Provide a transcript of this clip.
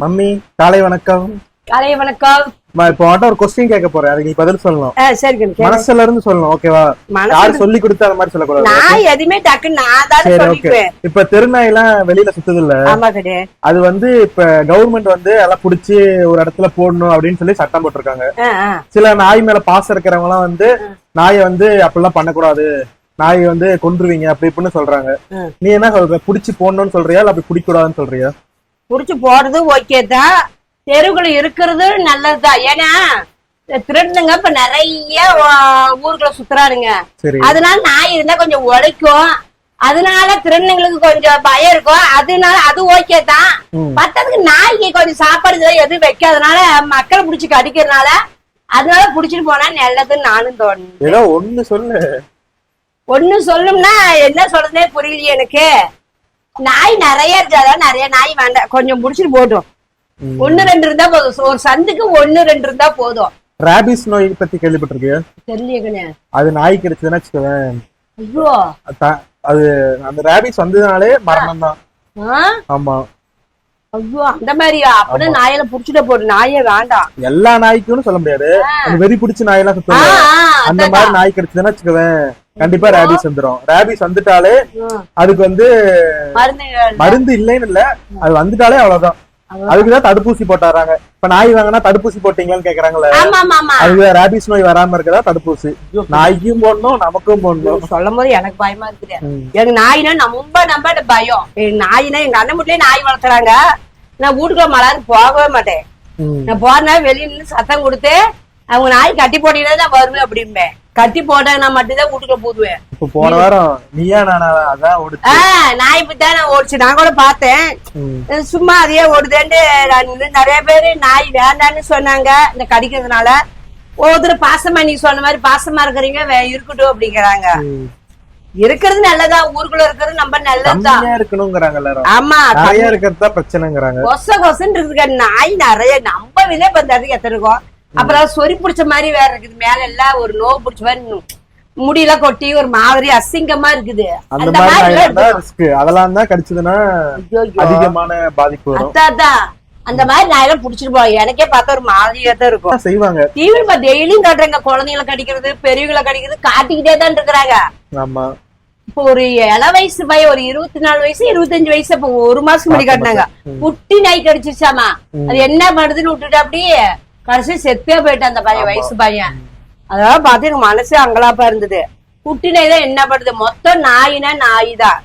Mummy காலை வணக்கம். காலை வணக்கம். இப்போ உன்கிட்ட ஒரு கொஸ்டின் கேட்க போறேன். அதுக்கு நீ பதில் சொல்லணும். சரி. மனசுல இருந்து சொல்லணும் ஓகேவா யார் சொல்லி கொடுத்தா அந்த மாதிரி சொல்லக்கூடாது நான் எதுவுமே டக்குன்னு நான் தான் சொல்லிக்குவேன். இப்ப தெருநாய் எல்லாம் வெளியில சுத்துது இல்ல அது வந்து இப்ப கவர்மெண்ட் வந்து எல்லாம் புடிச்சு ஒரு இடத்துல போடணும் அப்படின்னு சொல்லி சட்டம் போட்டிருக்காங்க. சில நாய் மேல பாசம் இருக்கிறவங்க எல்லாம் வந்து நாயை வந்து அப்படிலாம் பண்ணக்கூடாது. நாயை வந்து கொன்றுவீங்க அப்படி இப்படின்னு சொல்றாங்க. நீ என்ன சொல்ற? புடிச்சு போடணும்னு சொல்றியா? இல்ல அப்படி பிடிக்கூடாதுன்னு சொல்றியா? புடிச்சு போறது ஓகே தான். தெருவுக்குள்ள இருக்கிறது நல்லதுதான் ஏன்னா திருடனுங்க இப்ப நிறைய ஊருக்குள்ள சுத்துறாருங்க அதனால நாய் இருந்தா கொஞ்சம் உழைக்கும் அதனால திருடனுங்களுக்கு கொஞ்சம் பயம் இருக்கும். அதனால அது ஓகே தான். மத்ததுக்கு நாய்க்கு கொஞ்சம் சாப்பாடு எதுவும் வைக்காதனால மக்களை புடிச்சு கடிக்கிறதுனால அதனால புடிச்சிட்டு போனா நல்லதுன்னு நானும் ஏதோ ஒண்ணு சொல்லு. ஒண்ணு சொல்லும்னா என்ன சொல்றதே புரியலையே எனக்கு. நாய் நிறைய இருக்கு. அதான் நிறைய நாய் வேண்டாம் கொஞ்சம் புடிச்சிட்டு போட்டும் ம். ஒண்ணு ரெண்டு இருந்தா போதும். ஒரு சந்துக்கு ஒண்ணு ரெண்டு இருந்தா போதும். ராபிஸ் நோய் பத்தி கேள்விப்பட்டிருக்கியா? தெரியலையே அது நாய் கிடைச்சதுன்னா வச்சுக்கோவேன். ஐயோ. அது அந்த ராபிஸ் வந்ததுனாலே மரணம் தான்? ஆமா. ஐயோ அந்த மாதிரியா? அப்படியே நாயில புடிச்சிட்ட போடு. நாயே வேண்டாம். எல்லா நாய்க்குன்னு சொல்ல முடியாது. அந்த வெறி பிடிச்ச நாயெல்லாம் சுத்தம் அந்த. மாதிரி நாய் கிடைச்சதுன்னா வச்சுக்கோவேன். கண்டிப்பா ராபிஸ் வந்துரும். ராபிஸ் வந்துட்டாலே. அதுக்கு வந்து மருந்து இல்லைன்னு இல்ல. அது வந்துட்டாலே அவ்வளவுதான். அதுக்குதான் தடுப்பூசி போட்டாராங்க. இப்ப நாய் வாங்கினா தடுப்பூசி போட்டீங்களான்னு கேக்குறாங்கல்ல அதுக்கு ராபிஸ் நோய் வராம இருக்கதா தடுப்பூசி? நாய்க்கும் போடணும் நமக்கும் போடணும். சொல்லும் போது எனக்கு பயமா இருக்குது. எனக்கு நாயினா ரொம்ப நம்ப பயம். நாயினா எங்க அண்ணன் வீட்லயே நாய் வளர்த்துறாங்க. நான் வீட்டுக்குள்ள மலாது போகவே மாட்டேன். நான் போறேன்னா வெளியில சத்தம் கொடுத்து அவங்க நாய் கட்டி போட்டீங்கன்னா நான் வருவேன் அப்படிம்பேன். கட்டி போட்டேன்னா மட்டும்தான் வீட்டுக்குள்ள பூதுவேன் இப்ப போன வாரம் நீயா நானா அதான் ஓடுச்சு. நான் ஓடிச்சு. நான் கூட பார்த்தேன். சும்மா அதையே ஓடுதேன்ட்டு நிறைய பேரு நாய் வேண்டான்னு சொன்னாங்க. இந்த கடிக்கிறதுனால ஒவ்வொருத்தர் பாசமா நீ சொன்ன மாதிரி பாசமா இருக்கிறீங்க இருக்கட்டும் அப்படிங்கிறாங்க. இருக்கிறது நல்லதா ஊருக்குள்ள இருக்கிறது நம்ம நல்லதுதான். இருக்கணுங்கிறாங்க ஆமா நிறைய இருக்கிறது தான் பிரச்சனைங்கிறாங்க. கொச கொசன்னு இருக்கு நாய் நிறைய நம்ம விலை பந்தாதுக்கு எத்தனை இருக்கும் அப்புறம் சொறி பிடிச்ச மாதிரி வேற இருக்குது. மேல எல்லாம் ஒரு நோவு பிடிச்ச மாதிரி முடியெல்லாம் கொட்டி ஒரு மாதிரி அசிங்கமா இருக்குது. அந்த மாதிரி அதெல்லாம் தான் கடிச்சதுன்னா. அதிகமான பாதிப்பு வரும். அதான். அந்த மாதிரி நாயெல்லாம் புடிச்சிட்டு போய் எனக்கே பார்த்தா ஒரு மாதிரியா தான் இருக்கும். செய்வாங்க. டிவில டெய்லியும் காட்டுறாங்க. குழந்தைங்களை கடிக்கிறது பெரியவங்களை கடிக்கிறது காட்டிக்கிட்டே தான் இருக்கிறாங்க. ஆமா. இப்போ ஒரு இள வயசு பையன் ஒரு இருபத்தி நாலு வயசு இருபத்தஞ்சு வயசு இப்போ ஒரு மாசம் முன்னாடி காட்டினாங்க. குட்டி நாய் கடிச்சிச்சாமா அது என்ன பண்ணுதுன்னு விட்டுட்டு அப்படியே கடைசி செத்தே போயிட்டு அந்த பையன் வயசு பையன். அதெல்லாம் பார்த்து எனக்கு மனசு அங்கலாப்பா இருந்தது. குட்டி நாய் தான் என்ன பண்ணுது? மொத்தம் நாயினா நாய் தான்